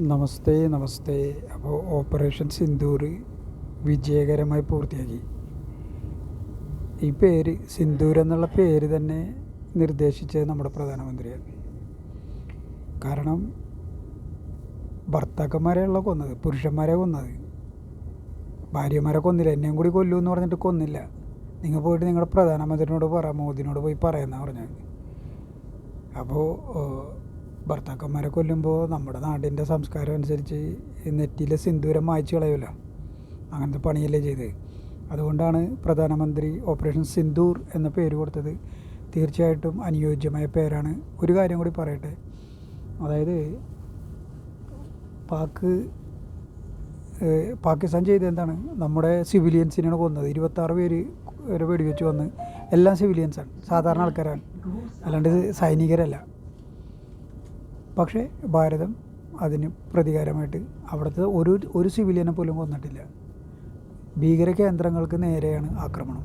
നമസ്തേ നമസ്തേ. അപ്പോൾ ഓപ്പറേഷൻ സിന്ദൂർ വിജയകരമായി പൂർത്തിയാക്കി. ഈ പേര് സിന്ദൂർ എന്നുള്ള പേര് തന്നെ നിർദ്ദേശിച്ചത് നമ്മുടെ പ്രധാനമന്ത്രിയാണ്. കാരണം ഭർത്താക്കന്മാരെയുള്ള കൊന്നത് പുരുഷന്മാരെ കൊന്നത്. ഭാര്യമാരെ കൊന്നില്ല എന്നെയും കൂടി കൊല്ലൂ എന്ന് പറഞ്ഞിട്ട് കൊന്നില്ല. നിങ്ങൾ പോയിട്ട് നിങ്ങളുടെ പ്രധാനമന്ത്രിനോട് പറ മോദിനോട് പോയി പറയുന്ന പറഞ്ഞത്. അപ്പോൾ ഭർത്താക്കന്മാരെ കൊല്ലുമ്പോൾ നമ്മുടെ നാടിന്റെ സംസ്കാരം അനുസരിച്ച് നെറ്റിയിലെ സിന്ദൂരം മായ്ച്ചു കളയുമല്ലോ. അങ്ങനത്തെ പണിയല്ലേ ചെയ്തത്. അതുകൊണ്ടാണ് പ്രധാനമന്ത്രി ഓപ്പറേഷൻ സിന്ദൂർ എന്ന പേര് കൊടുത്തത്. തീർച്ചയായിട്ടും അനുയോജ്യമായ പേരാണ്. ഒരു കാര്യം കൂടി പറയട്ടെ. അതായത് പാക്ക് പാകിസ്ഥാൻ ചെയ്തത് എന്താണ്? നമ്മുടെ സിവിലിയൻസിനാണ് കൊന്നത്. ഇരുപത്താറ് പേര് ഒരു വെടിവെച്ച് വന്ന് എല്ലാം സിവിലിയൻസാണ്. സാധാരണ ആൾക്കാരാണ്. അല്ലാണ്ട് സൈനികരല്ല. പക്ഷേ ഭാരതം അതിന് പ്രതികാരമായിട്ട് അവിടുത്തെ ഒരു ഒരു സിവിലിയനെ പോലും കൊന്നിട്ടില്ല. ഭീകര കേന്ദ്രങ്ങൾക്ക് നേരെയാണ് ആക്രമണം.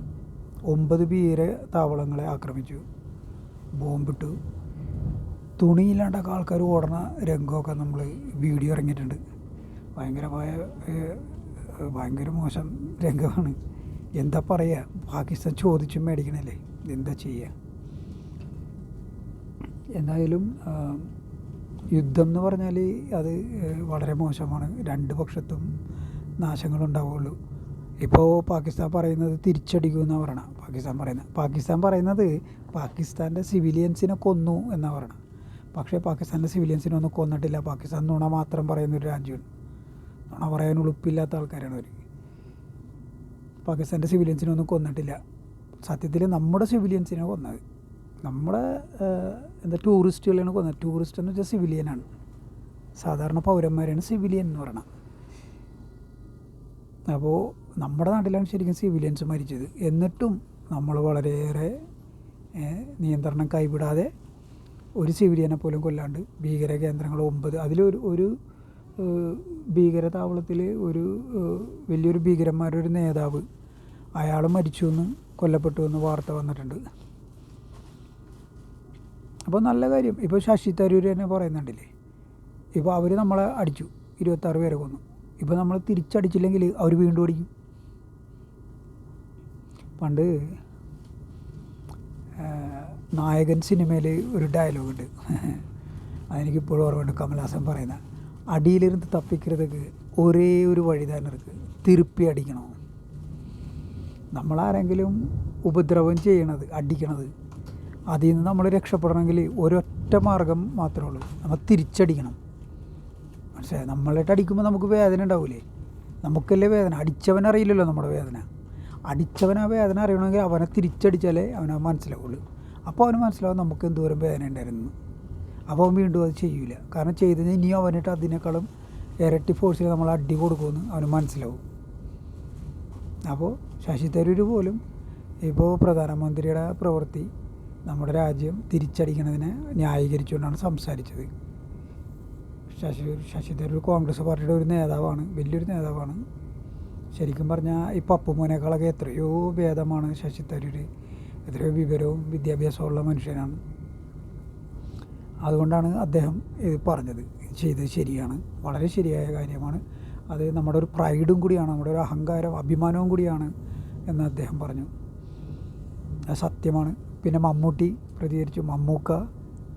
ഒമ്പത് ഭീകര താവളങ്ങളെ ആക്രമിച്ചു. ബോംബിട്ടു. തുണിയില്ലാണ്ടൊക്കെ ആൾക്കാർ ഓടണ രംഗമൊക്കെ നമ്മൾ വീഡിയോ ഇറങ്ങിയിട്ടുണ്ട്. ഭയങ്കരമായ ഭയങ്കര മോശം രംഗമാണ്. എന്താ പറയുക പാകിസ്ഥാൻ ചോദിച്ചും മേടിക്കണല്ലേ? എന്താ ചെയ്യുക എന്തായാലും യുദ്ധം എന്ന് പറഞ്ഞാൽ അത് വളരെ മോശമാണ്. രണ്ട് പക്ഷത്തും നാശങ്ങളുണ്ടാവുള്ളൂ. ഇപ്പോൾ പാകിസ്ഥാൻ പറയുന്നത് തിരിച്ചടിക്കുമെന്നാണ് പറയണം. പാകിസ്ഥാൻ പറയുന്നത് പാകിസ്ഥാൻ പറയുന്നത് പാകിസ്ഥാന്റെ സിവിലിയൻസിനെ കൊന്നു എന്നാണ് പറയണം. പക്ഷേ പാകിസ്ഥാന്റെ സിവിലിയൻസിനെ ഒന്നും കൊന്നിട്ടില്ല. പാകിസ്ഥാൻ നുണ മാത്രം പറയുന്ന ഒരു രാജ്യമാണ്. നുണ പറയാൻ ഉളുപ്പില്ലാത്ത ആൾക്കാരാണ് അവർ പാകിസ്ഥാന്റെ സിവിലിയൻസിനെ ഒന്നും കൊന്നിട്ടില്ല. സത്യത്തിൽ നമ്മുടെ സിവിലിയൻസിനെ കൊന്നത്. നമ്മുടെ എന്താ ടൂറിസ്റ്റുകളെയാണ് കൊന്നത്. ടൂറിസ്റ്റ് എന്ന് വെച്ചാൽ സിവിലിയനാണ്. സാധാരണ പൗരന്മാരെയാണ് സിവിലിയൻ എന്ന് പറയുന്നത് അപ്പോൾ നമ്മുടെ നാട്ടിലാണ് ശരിക്കും സിവിലിയൻസ് മരിച്ചത്. എന്നിട്ടും നമ്മൾ വളരെയേറെ നിയന്ത്രണം കൈവിടാതെ ഒരു സിവിലിയനെ പോലും കൊല്ലാണ്ട് ഭീകര കേന്ദ്രങ്ങൾ ഒമ്പത് അതിലൊരു ഒരു ഭീകര താവളത്തിൽ ഒരു വലിയൊരു ഭീകരന്മാരുടെ ഒരു നേതാവ് അയാൾ മരിച്ചു എന്ന് കൊല്ലപ്പെട്ടു എന്ന് വാർത്ത വന്നിട്ടുണ്ട്. അപ്പോൾ നല്ല കാര്യം. ഇപ്പോൾ ശശി തരൂർ തന്നെ പറയുന്നുണ്ടല്ലേ? ഇപ്പോൾ അവർ നമ്മളെ അടിച്ചു. ഇരുപത്താറ് പേരെ കൊന്നു. ഇപ്പോൾ നമ്മൾ തിരിച്ചടിച്ചില്ലെങ്കിൽ അവർ വീണ്ടും അടിക്കും. പണ്ട് നായകൻ സിനിമയിൽ ഒരു ഡയലോഗുണ്ട് അതെനിക്കിപ്പോഴും ഓർമ്മയുണ്ട് കമലഹാസൻ പറയുന്ന അടിയിലിരുന്ന് തപ്പിക്കരുതൊക്കെ ഒരേ ഒരു വഴി തന്നെ ഇருக்கு തിരുപ്പി അടിക്കണം? നമ്മളാരെങ്കിലും ഉപദ്രവം ചെയ്യണത് അടിക്കണത് അതിൽ നിന്ന് നമ്മൾ രക്ഷപ്പെടണമെങ്കിൽ ഒരൊറ്റ മാർഗം മാത്രമേ ഉള്ളൂ. നമ്മൾ തിരിച്ചടിക്കണം. പക്ഷേ നമ്മളായിട്ട് അടിക്കുമ്പോൾ നമുക്ക് വേദന ഉണ്ടാവില്ലേ നമുക്കല്ലേ വേദന? അടിച്ചവനറിയില്ലല്ലോ നമ്മുടെ വേദന. അടിച്ചവൻ ആ വേദന അറിയണമെങ്കിൽ അവനെ തിരിച്ചടിച്ചാലേ അവനെ മനസ്സിലാവുള്ളൂ. അപ്പോൾ അവന് മനസ്സിലാവും നമുക്ക് എന്തോരം വേദന ഉണ്ടായിരുന്നു. അപ്പോൾ അവൻ വീണ്ടും അത് ചെയ്യില്ല കാരണം ചെയ്ത് കഴിഞ്ഞാൽ ഇനിയും അവനിട്ട് അതിനേക്കാളും ഇരട്ടി ഫോഴ്സിൽ നമ്മൾ അടി കൊടുക്കുമെന്ന് അവന് മനസ്സിലാവും. അപ്പോൾ ശശി തരൂർ പോലും ഇപ്പോൾ പ്രധാനമന്ത്രിയുടെ പ്രവൃത്തി നമ്മുടെ രാജ്യം തിരിച്ചടിക്കണതിനെ ന്യായീകരിച്ചുകൊണ്ടാണ് സംസാരിച്ചത്. ശശി ശശി തരൂർ കോൺഗ്രസ് പാർട്ടിയുടെ ഒരു നേതാവാണ് വലിയൊരു നേതാവാണ്. ശരിക്കും പറഞ്ഞാൽ ഈ അപ്പുമോനേക്കാളൊക്കെ എത്രയോ ഭേദമാണ് ശശി തരൂർ എത്രയോ വിവരവും വിദ്യാഭ്യാസമുള്ള മനുഷ്യനാണ്. അതുകൊണ്ടാണ് അദ്ദേഹം ഇത് പറഞ്ഞത്. ചെയ്തത് ശരിയാണ്. വളരെ ശരിയായ കാര്യമാണ്. അത് നമ്മുടെ ഒരു പ്രൈഡും കൂടിയാണ് നമ്മുടെ ഒരു അഹങ്കാരം അഭിമാനവും കൂടിയാണ് എന്ന് അദ്ദേഹം പറഞ്ഞു. സത്യമാണ്. പിന്നെ മമ്മൂട്ടി പ്രതികരിച്ചു. മമ്മൂക്ക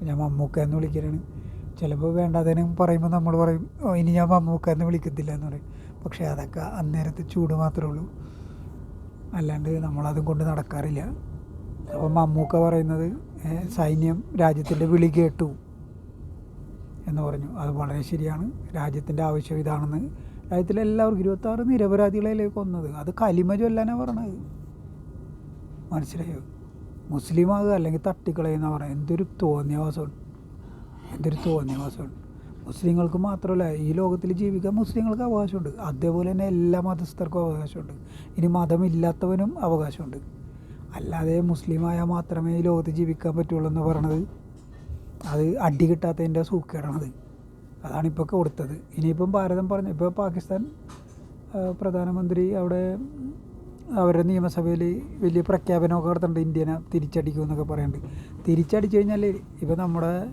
ഞാൻ മമ്മൂക്ക എന്ന് വിളിക്കലാണ്. ചിലപ്പോൾ വേണ്ടാതേനും പറയുമ്പോൾ നമ്മൾ പറയും ഇനി ഞാൻ മമ്മൂക്ക എന്ന് വിളിക്കത്തില്ല എന്ന് പറയും. പക്ഷേ അതൊക്കെ അന്നേരത്തെ ചൂട് മാത്രമേ ഉള്ളൂ. അല്ലാണ്ട് നമ്മളതും കൊണ്ട് നടക്കാറില്ല. അപ്പോൾ മമ്മൂക്ക പറയുന്നത് സൈന്യം രാജ്യത്തിന്റെ വിളി കേട്ടു എന്ന് പറഞ്ഞു. അത് വളരെ ശരിയാണ്. രാജ്യത്തിന്റെ ആവശ്യം ഇതാണെന്ന് രാജ്യത്തിലെ എല്ലാവർക്കും ഇരുപത്താറ് നിരപരാധികളെ കൊന്നത്? അത് കലിമ ചൊല്ലാനാണ് പറഞ്ഞത്. മനസ്സിലായോ? മുസ്ലിം ആകുക അല്ലെങ്കിൽ തട്ടിക്കളയുന്ന പറയാം. എന്തൊരു തോന്നിയവാസമാണ് എന്തൊരു തോന്നിയവാസമാണ് മുസ്ലിങ്ങൾക്ക് മാത്രമല്ല ഈ ലോകത്തിൽ ജീവിക്കാൻ മുസ്ലിങ്ങൾക്ക് അവകാശമുണ്ട്. അതേപോലെ തന്നെ എല്ലാ മതസ്ഥർക്കും അവകാശമുണ്ട്. ഇനി മതമില്ലാത്തവനും അവകാശമുണ്ട്. അല്ലാതെ മുസ്ലിമായാൽ മാത്രമേ ഈ ലോകത്ത് ജീവിക്കാൻ പറ്റുള്ളൂ എന്ന് പറയണത് അത് അടി കിട്ടാത്തതിന്റെ സൂക്കേടാണത്. അതാണിപ്പോൾ കൊടുത്തത്. ഇനിയിപ്പം ഭാരതം പറഞ്ഞു ഇപ്പോൾ പാകിസ്ഥാൻ പ്രധാനമന്ത്രി അവിടെ അവരുടെ നിയമസഭയിൽ വലിയ പ്രഖ്യാപനമൊക്കെ നടത്തുന്നുണ്ട്. ഇന്ത്യനെ തിരിച്ചടിക്കും എന്നൊക്കെ പറയുന്നുണ്ട്. തിരിച്ചടിച്ചു കഴിഞ്ഞാൽ ഇപ്പോൾ നമ്മുടെ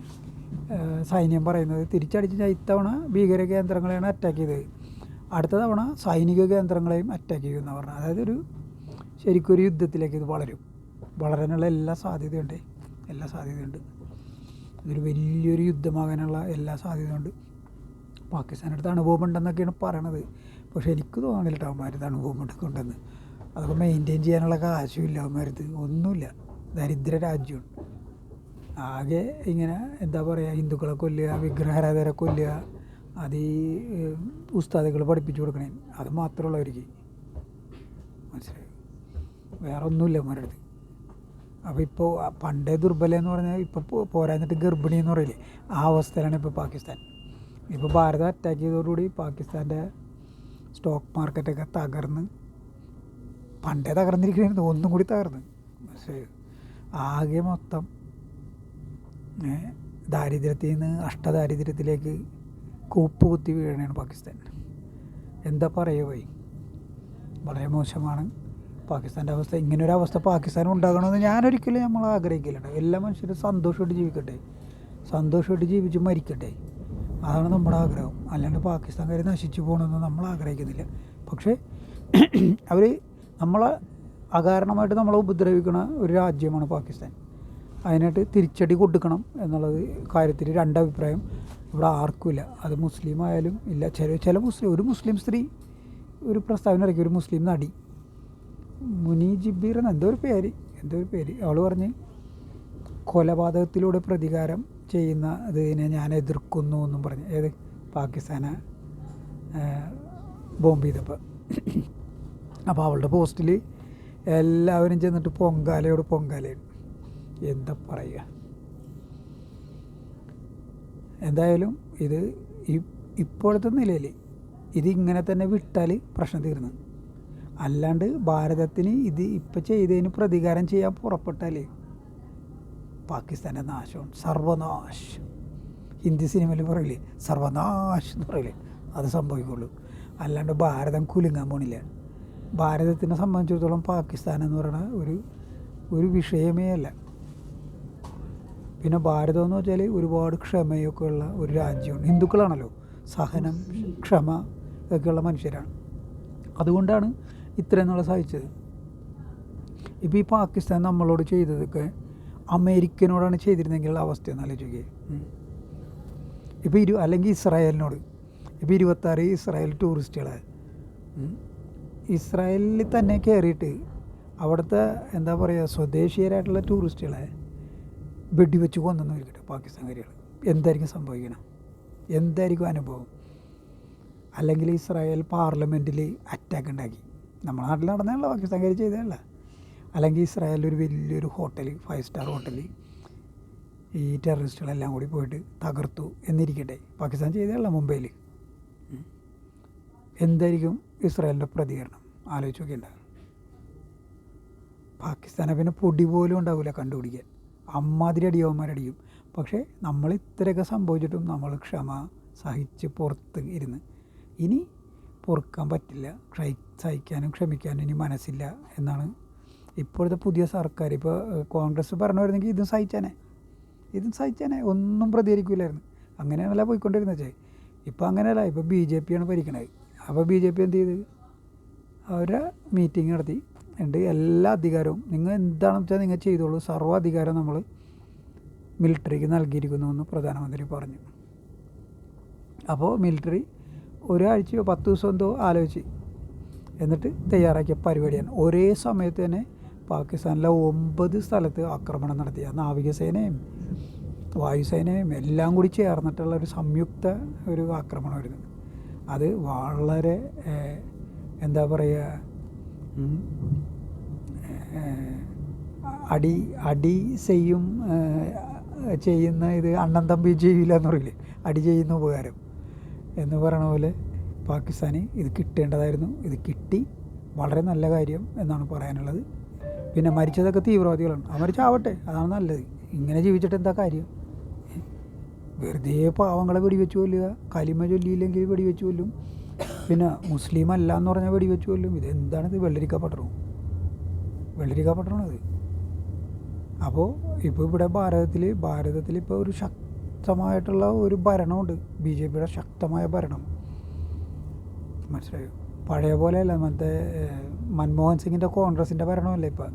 സൈന്യം പറയുന്നത് തിരിച്ചടിച്ച് ഇത്തവണ ഭീകര കേന്ദ്രങ്ങളെയാണ് അറ്റാക്ക് ചെയ്തത്. അടുത്ത തവണ സൈനിക കേന്ദ്രങ്ങളെയും അറ്റാക്ക് ചെയ്യുമെന്ന് പറഞ്ഞു അതായത് ഒരു ശരിക്കും ഒരു യുദ്ധത്തിലേക്ക് ഇത് വളരും. വളരാനുള്ള എല്ലാ സാധ്യതയുണ്ട്. എല്ലാ സാധ്യതയുണ്ട്. ഇതൊരു വലിയൊരു യുദ്ധമാകാനുള്ള എല്ലാ സാധ്യതയുണ്ട്. പാകിസ്ഥാനടുത്ത് അണുബോംബുണ്ടെന്നൊക്കെയാണ് പറയണത്. പക്ഷേ എനിക്ക് തോന്നുന്നില്ല കേട്ടോ അനുഭവം ഉണ്ടെന്ന്. അതൊക്കെ മെയിന്റെയിൻ ചെയ്യാനുള്ള കാശുമില്ല അവന്മാരത് ഒന്നുമില്ല. ദരിദ്ര രാജ്യമാണ് ആകെ ഇങ്ങനെ എന്താ പറയുക ഹിന്ദുക്കളെ കൊല്ലുക വിഗ്രഹാരാധകരെ കൊല്ലുക അത് ഈ ഉസ്താദുകൾ പഠിപ്പിച്ചു കൊടുക്കണേ. അത് മാത്രമുള്ള അവർക്ക് മനസ്സിലായി? വേറെ ഒന്നുമില്ല അവന്മാരുടെ അടുത്ത് അപ്പോൾ ഇപ്പോൾ പണ്ടേ ദുർബല എന്ന് പറഞ്ഞാൽ ഇപ്പോൾ പോരാഞ്ഞിട്ട് ഗർഭിണി എന്ന് പറയില്ലേ? ആ അവസ്ഥയിലാണ് ഇപ്പോൾ പാകിസ്ഥാൻ. ഇപ്പോൾ ഭാരതം അറ്റാക്ക് ചെയ്തതോടുകൂടി പാകിസ്ഥാന്റെ സ്റ്റോക്ക് മാർക്കറ്റൊക്കെ തകർന്ന് പണ്ടേ തകർന്നിരിക്കുകയാണ് ഒന്നും കൂടി തകർന്ന്. പക്ഷേ ആകെ മൊത്തം ദാരിദ്ര്യത്തിൽ നിന്ന് അഷ്ടദാരിദ്ര്യത്തിലേക്ക് കൂപ്പ് കുത്തി വീഴണയാണ് പാകിസ്ഥാൻ. എന്താ പറയുക പോയി വളരെ മോശമാണ് പാകിസ്ഥാന്റെ അവസ്ഥ. ഇങ്ങനൊരു അവസ്ഥ പാകിസ്ഥാൻ ഉണ്ടാകണമെന്ന് ഞാനൊരിക്കലും നമ്മൾ ആഗ്രഹിക്കില്ല എല്ലാ മനുഷ്യരും സന്തോഷമായിട്ട് ജീവിക്കട്ടെ. സന്തോഷമായിട്ട് ജീവിച്ച് മരിക്കട്ടെ. അതാണ് നമ്മുടെ ആഗ്രഹം. അല്ലാണ്ട് പാകിസ്ഥാൻകാർ നശിച്ചു പോകണമെന്ന് നമ്മൾ ആഗ്രഹിക്കുന്നില്ല. പക്ഷേ അവർ നമ്മളെ അകാരണമായിട്ട് നമ്മളെ ഉപദ്രവിക്കുന്ന ഒരു രാജ്യമാണ് പാകിസ്ഥാൻ. അതിനായിട്ട് തിരിച്ചടി കൊടുക്കണം എന്നുള്ളത് കാര്യത്തിൽ രണ്ടഭിപ്രായം. ഇവിടെ ആർക്കുമില്ല. അത് മുസ്ലിം ആയാലും ഇല്ല. ചില ചില മുസ്ലിം ഒരു മുസ്ലിം സ്ത്രീ ഒരു പ്രസ്താവന ഇറക്കി. ഒരു മുസ്ലിം നടി. മുനി ജിബീർ എന്ന എന്തോ ഒരു പേര് എന്തോ ഒരു പേര്. അവൾ പറഞ്ഞ് കൊലപാതകത്തിലൂടെ പ്രതികാരം ചെയ്യുന്ന ഇതിനെ ഞാൻ എതിർക്കുന്നു എന്നും പറഞ്ഞ്. ഏത്? പാകിസ്ഥാനെ ബോംബ് ചെയ്തപ്പോൾ അപ്പോൾ അവളുടെ പോസ്റ്റിൽ എല്ലാവരും ചെന്നിട്ട് പൊങ്കാലയോട് പൊങ്കാലയാണ്. എന്താ പറയുക? എന്തായാലും ഇത് ഇപ്പോഴത്തെ നിലയിൽ ഇതിങ്ങനെ തന്നെ വിട്ടാൽ പ്രശ്നം തീർന്നു. അല്ലാണ്ട് ഭാരതത്തിന് ഇത് ഇപ്പം ചെയ്തതിന് പ്രതികാരം ചെയ്യാൻ പുറപ്പെട്ടാൽ പാകിസ്ഥാന്റെ നാശമാണ്. സർവനാശ്. ഹിന്ദി സിനിമയിൽ പറയില്ലേ? സർവനാശ് എന്ന് പറയില്ലേ? അത് സംഭവിക്കുള്ളൂ. അല്ലാണ്ട് ഭാരതം കുലുങ്ങാൻ പോണില്ല. ഭാരതത്തിനെ സംബന്ധിച്ചിടത്തോളം പാകിസ്ഥാൻ എന്ന് പറയുന്ന ഒരു ഒരു വിഷയമേ അല്ല. പിന്നെ ഭാരതം എന്ന് വെച്ചാൽ ഒരുപാട് ക്ഷമയൊക്കെ ഉള്ള ഒരു രാജ്യമാണ്. ഹിന്ദുക്കളാണല്ലോ. സഹനം ക്ഷമ ഇതൊക്കെയുള്ള മനുഷ്യരാണ്. അതുകൊണ്ടാണ് ഇത്രയും നാളെ സഹിച്ചത്. ഇപ്പോൾ ഈ പാകിസ്ഥാൻ നമ്മളോട് ചെയ്തതൊക്കെ അമേരിക്കനോടാണ് ചെയ്തിരുന്നെങ്കിൽ അവസ്ഥ എന്ന് ആലോചിക്കുക ഇപ്പോൾ ഇരു അല്ലെങ്കിൽ ഇസ്രായേലിനോട്. ഇപ്പോൾ ഇരുപത്താറ് ഇസ്രായേൽ ടൂറിസ്റ്റുകളെ. ഇസ്രായേലിൽ തന്നെ കയറിയിട്ട് അവിടുത്തെ എന്താ പറയുക സ്വദേശീയരായിട്ടുള്ള ടൂറിസ്റ്റുകളെ വെടിവെച്ച് കൊന്നെന്ന് ഇരിക്കട്ടെ പാകിസ്ഥാൻകാരികൾ എന്തായിരിക്കും സംഭവിക്കണം എന്തായിരിക്കും അനുഭവം? അല്ലെങ്കിൽ ഇസ്രായേൽ പാർലമെന്റിൽ അറ്റാക്ക് ഉണ്ടാക്കി. നമ്മുടെ നാട്ടിൽ നടന്നതല്ല പാകിസ്ഥാൻകാർ ചെയ്തതല്ല. അല്ലെങ്കിൽ ഇസ്രായേലിൽ ഒരു വലിയൊരു ഹോട്ടൽ ഫൈവ് സ്റ്റാർ ഹോട്ടൽ ഈ ടെററിസ്റ്റുകളെല്ലാം കൂടി പോയിട്ട് തകർത്തു എന്നിരിക്കട്ടെ. പാകിസ്ഥാൻ ചെയ്തതല്ല മുംബൈയിൽ എന്തായിരിക്കും ഇസ്രായേലിന്റെ പ്രതികരണം. ആലോചിച്ച് നോക്കിയിട്ടുണ്ടാകും പാകിസ്ഥാനെ പിന്നെ പൊടി പോലും ഉണ്ടാവില്ല കണ്ടുപിടിക്കാൻ. അമ്മാതിരി അടിയവന്മാരടിയും. പക്ഷേ നമ്മൾ ഇത്രയൊക്കെ സംഭവിച്ചിട്ടും നമ്മൾ ക്ഷമ സഹിച്ച് പുറത്ത് ഇരുന്ന് ഇനി പൊറുക്കാൻ പറ്റില്ല. ക്ഷയി സഹിക്കാനും ക്ഷമിക്കാനും ഇനി മനസ്സില്ല എന്നാണ് ഇപ്പോഴത്തെ പുതിയ സർക്കാർ. ഇപ്പോൾ കോൺഗ്രസ് പറഞ്ഞു വരുന്നെങ്കിൽ ഇതും സഹിച്ചാനേ. ഇതും സഹിച്ചാനേ. ഒന്നും പ്രതികരിക്കില്ലായിരുന്നു അങ്ങനെയാണല്ലോ പോയിക്കൊണ്ടിരുന്നത്. ഇപ്പോൾ അങ്ങനെയല്ല. ഇപ്പോൾ ബി ജെ പിയാണ് ഭരിക്കണത്. അപ്പോൾ ബി ജെ പി എന്ത് ചെയ്ത്? അവരെ മീറ്റിംഗ് നടത്തി. എന്നിട്ട് എല്ലാ അധികാരവും നിങ്ങൾ എന്താണെന്ന് വെച്ചാൽ നിങ്ങൾ ചെയ്തോളൂ. സർവ അധികാരം നമ്മൾ മിലിറ്ററിക്ക് നൽകിയിരിക്കുന്നു എന്ന് പ്രധാനമന്ത്രി പറഞ്ഞു. അപ്പോൾ മിലിറ്ററി ഒരാഴ്ചയോ പത്ത് ദിവസം എന്തോ ആലോചിച്ച് എന്നിട്ട് തയ്യാറാക്കിയ പരിപാടിയാണ്. ഒരേ സമയത്ത് തന്നെ പാകിസ്ഥാനിലെ ഒമ്പത് സ്ഥലത്ത് ആക്രമണം നടത്തിയ നാവികസേനയും വായുസേനയും എല്ലാം കൂടി ചേർന്നിട്ടുള്ള ഒരു സംയുക്ത ഒരു ആക്രമണമായിരുന്നു. അത് വളരെ എന്താ പറയുക അടി അടി ചെയ്യും ചെയ്യുന്ന ഇത് അണ്ണൻ തമ്പി ചെയ്യില്ല എന്ന് പറയില്ലേ? അടി ചെയ്യുന്ന ഉപകാരം എന്ന് പറയണ പോലെ പാകിസ്ഥാന് ഇത് കിട്ടേണ്ടതായിരുന്നു. ഇത് കിട്ടി. വളരെ നല്ല കാര്യം എന്നാണ് പറയാനുള്ളത്. പിന്നെ മരിച്ചതൊക്കെ തീവ്രവാദികളാണ്. ആ മരിച്ചാവട്ടെ അതാണ് നല്ലത്. ഇങ്ങനെ ജീവിച്ചിട്ട് എന്താ കാര്യം? വെറുതെ പാവങ്ങളെ വെടിവെച്ച് കൊല്ലുക. കലിമ ചൊല്ലിയില്ലെങ്കിൽ വെടിവെച്ച് കൊല്ലും. പിന്നെ മുസ്ലിം അല്ല എന്ന് പറഞ്ഞാൽ വെടിവെച്ച് കൊല്ലും. ഇത്? എന്താണിത് വെള്ളരിക്ക പട്ടണം വെള്ളരിക്ക പട്ടണമാണിത്. അപ്പോൾ ഇപ്പോൾ ഇവിടെ ഭാരതത്തിൽ ഭാരതത്തിൽ ഇപ്പോൾ ഒരു ശക്തമായിട്ടുള്ള ഒരു ഭരണമുണ്ട്. ബി ജെ പിയുടെ ശക്തമായ ഭരണം. മനസ്സിലായോ? പഴയ പോലെയല്ല. മറ്റേ മൻമോഹൻ സിംഗിന്റെ കോൺഗ്രസിന്റെ ഭരണമല്ലേ ഇപ്പം?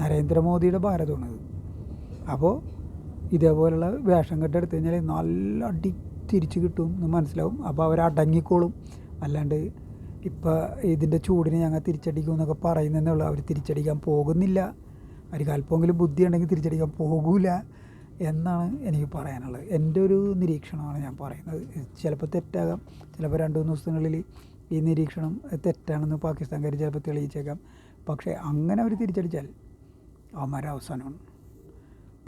നരേന്ദ്രമോദിയുടെ ഭാരതമാണിത്. അപ്പോൾ ഇതേപോലുള്ള വേഷം കെട്ടെടുത്ത് കഴിഞ്ഞാൽ നല്ല അടി തിരിച്ച് കിട്ടും എന്ന് മനസ്സിലാവും. അപ്പോൾ അവർ അടങ്ങിക്കോളും. അല്ലാണ്ട് ഇപ്പം ഇതിന്റെ ചൂടിനെ ഞങ്ങൾ തിരിച്ചടിക്കും എന്നൊക്കെ പറയുന്നതേ ഉള്ളൂ. അവർ തിരിച്ചടിക്കാൻ പോകുന്നില്ല. അവർക്ക് അല്പമെങ്കിലും ബുദ്ധി ഉണ്ടെങ്കിൽ തിരിച്ചടിക്കാൻ പോകില്ല എന്നാണ് എനിക്ക് പറയാനുള്ളത്. എന്റെ ഒരു നിരീക്ഷണമാണ് ഞാൻ പറയുന്നത്. ചിലപ്പോൾ തെറ്റാകാം. ചിലപ്പോൾ രണ്ട് മൂന്ന് ദിവസങ്ങളിൽ ഈ നിരീക്ഷണം തെറ്റാണെന്ന് പാകിസ്ഥാൻകാർ ചിലപ്പോൾ തെളിയിച്ചേക്കാം. പക്ഷേ അങ്ങനെ അവർ തിരിച്ചടിച്ചാൽ അവന്മാരുടെ അവസാനമാണ്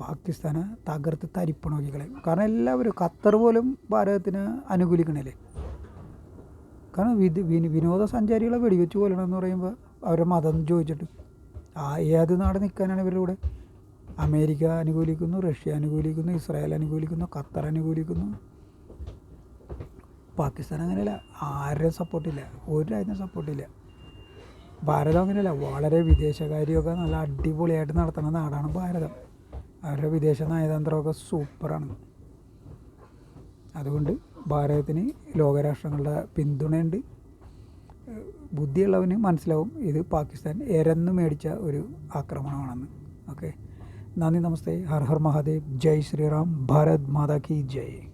പാകിസ്ഥാനെ തകർത്ത് തരിപ്പണമാക്കി കാരണം എല്ലാവരും ഖത്തർ പോലും ഭാരതത്തിന് അനുകൂലിക്കണില്ലേ? കാരണം വിദ് വിന വിനോദസഞ്ചാരികളെ വെടിവെച്ച് കൊല്ലണമെന്ന് പറയുമ്പോൾ അവരുടെ മതം ചോദിച്ചിട്ട് ആ ഏത് നാട് നിൽക്കാനാണ് ഇവരുടെ കൂടെ? അമേരിക്ക അനുകൂലിക്കുന്നു റഷ്യ അനുകൂലിക്കുന്നു ഇസ്രായേൽ അനുകൂലിക്കുന്നു ഖത്തർ അനുകൂലിക്കുന്നു. പാകിസ്ഥാൻ അങ്ങനെയല്ല ആരുടെയും സപ്പോർട്ടില്ല ഒരു രാജ്യം സപ്പോർട്ടില്ല ഭാരതം അങ്ങനെയല്ല വളരെ വിദേശകാര്യമൊക്കെ നല്ല അടിപൊളിയായിട്ട് നടത്തുന്ന നാടാണ് ഭാരതം. അവരുടെ വിദേശ നയതന്ത്രമൊക്കെ സൂപ്പറാണ്. അതുകൊണ്ട് ഭാരതത്തിന് ലോകരാഷ്ട്രങ്ങളുടെ പിന്തുണയുണ്ട്. ബുദ്ധിയുള്ളവന് മനസ്സിലാവും ഇത് പാകിസ്ഥാൻ എരന്ന് മേടിച്ച ഒരു ആക്രമണമാണെന്ന്. ഓക്കെ. നന്ദി നമസ്തേ. ഹർ ഹർ മഹാദേവ്. ജയ് ശ്രീറാം. ഭാരത് മാതാ കി ജയ്.